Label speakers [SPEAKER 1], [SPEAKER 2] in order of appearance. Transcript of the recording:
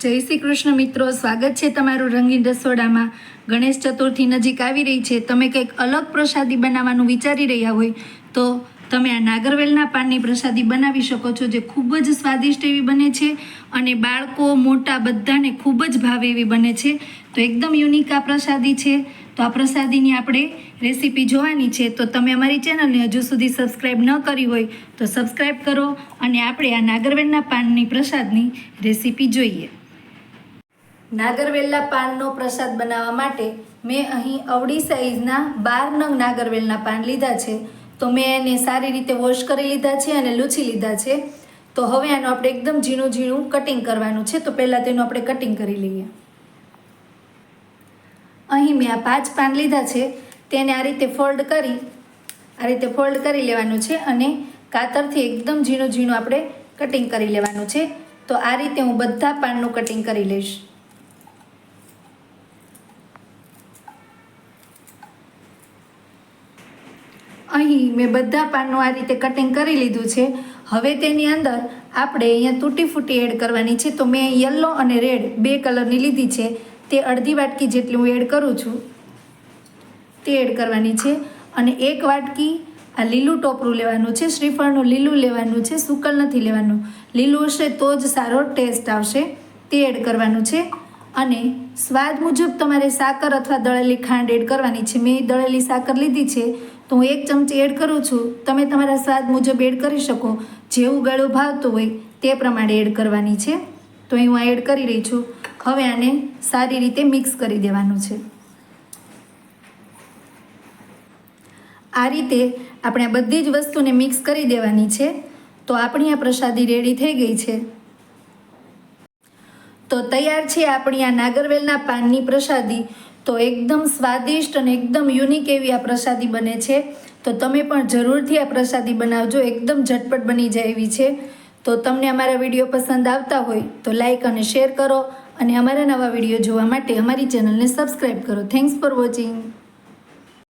[SPEAKER 1] જય શ્રી કૃષ્ણ મિત્રો, સ્વાગત છે તમારું રંગીન રસોડામાં. ગણેશ ચતુર્થી નજીક આવી રહી છે. તમે કંઈક અલગ પ્રસાદી બનાવવાનું વિચારી રહ્યા હોય તો તમે આ નાગરવેલના પાનની પ્રસાદી બનાવી શકો છો, જે ખૂબ જ સ્વાદિષ્ટ એવી બને છે અને બાળકો મોટા બધાને ખૂબ જ ભાવે એવી બને છે. તો એકદમ યુનિક આ પ્રસાદી છે. તો આ પ્રસાદીની આપણે રેસીપી જોવાની છે. તો તમે અમારી ચેનલને હજુ સુધી સબસ્ક્રાઈબ ન કરી હોય તો સબસ્ક્રાઈબ કરો અને આપણે આ નાગરવેલના પાનની પ્રસાદની રેસીપી જોઈએ. નાગરવેલના પાનનો પ્રસાદ બનાવવા માટે મેં અહીં અવડી સાઈઝના બાર નંગ નાગરવેલના પાન લીધા છે. તો મેં એને સારી રીતે વોશ કરી લીધા છે અને લૂછી લીધા છે. તો હવે આનું આપણે એકદમ ઝીણું ઝીણું કટિંગ કરવાનું છે. તો પહેલાં તેનું આપણે કટિંગ કરી લઈએ. અહીં મેં આ પાંચ પાન લીધા છે. તેને આ રીતે ફોલ્ડ કરી, આ રીતે ફોલ્ડ કરી લેવાનું છે અને કાતરથી એકદમ ઝીણું ઝીણું આપણે કટિંગ કરી લેવાનું છે. તો આ રીતે હું બધા પાનનું કટિંગ કરી લઈશ. અહીં મેં બધા પાનનું આ રીતે કટિંગ કરી લીધું છે. હવે તેની અંદર આપણે અહીંયા તૂટી ફૂટી એડ કરવાની છે. તો મેં યલો અને રેડ બે કલરની લીધી છે. તે અડધી વાટકી જેટલી હું એડ કરું છું. તે એડ કરવાની છે. અને એક વાટકી આ લીલું ટોપરું લેવાનું છે. શ્રીફળનું લીલું લેવાનું છે. સુકલ નથી લેવાનું. લીલું હશે તો જ સારો ટેસ્ટ આવશે. તે એડ કરવાનું છે. અને સ્વાદ મુજબ તમારે સાકર અથવા દળેલી ખાંડ એડ કરવાની છે. મેં દળેલી સાકર લીધી છે, તો હું એક ચમચી એડ કરું છું. તમે તમારા સ્વાદ મુજબ એડ કરી શકો. જેવું ગળું ભાવતું હોય તે પ્રમાણે એડ કરવાની છે. તો હું હું એડ કરી રહી છું. હવે આને સારી રીતે મિક્સ કરી દેવાનું છે. આ રીતે આપણે આ બધી જ વસ્તુને મિક્સ કરી દેવાની છે. તો આપણી આ પ્રસાદી રેડી થઈ ગઈ છે. તો તૈયાર છે આપણી આ નાગરવેલના પાનની પ્રસાદી. તો એકદમ સ્વાદિષ્ટ અને એકદમ યુનિક એવી આ પ્રસાદી બને છે. તો તમે પણ જરૂરથી આ પ્રસાદી બનાવજો. એકદમ ઝટપટ બની જાય એવી છે. તો તમને અમારા વીડિયો પસંદ આવતા હોય તો લાઇક અને શેર કરો. અને અમારા નવા વીડિયો જોવા માટે અમારી ચેનલને સબસ્ક્રાઈબ કરો. Thanks for watching.